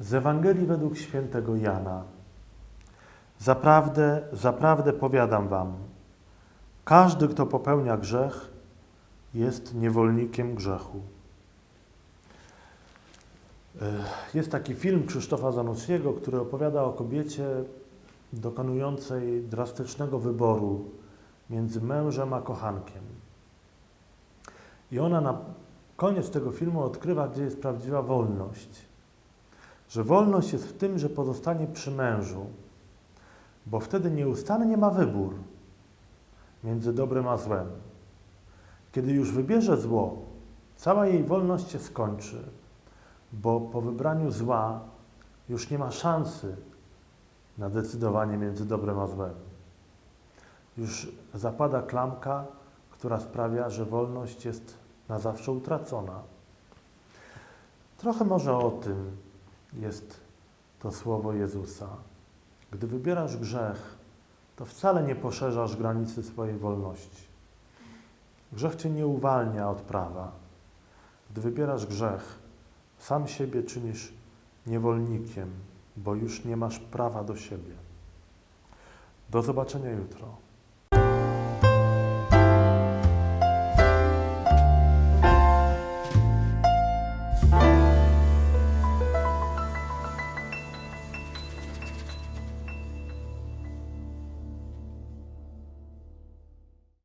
Z Ewangelii według świętego Jana. Zaprawdę, zaprawdę powiadam wam, każdy, kto popełnia grzech, jest niewolnikiem grzechu. Ech, Jest taki film Krzysztofa Zanussiego, który opowiada o kobiecie dokonującej drastycznego wyboru między mężem a kochankiem. I ona na koniec tego filmu odkrywa, gdzie jest prawdziwa wolność. Że wolność jest w tym, że pozostanie przy mężu, bo wtedy nieustannie ma wybór między dobrem a złem. Kiedy już wybierze zło, cała jej wolność się skończy, bo po wybraniu zła już nie ma szansy na decydowanie między dobrem a złem. Już zapada klamka, która sprawia, że wolność jest na zawsze utracona. Trochę może o tym jest to słowo Jezusa. Gdy wybierasz grzech, to wcale nie poszerzasz granicy swojej wolności. Grzech cię nie uwalnia od prawa. Gdy wybierasz grzech, sam siebie czynisz niewolnikiem, bo już nie masz prawa do siebie. Do zobaczenia jutro.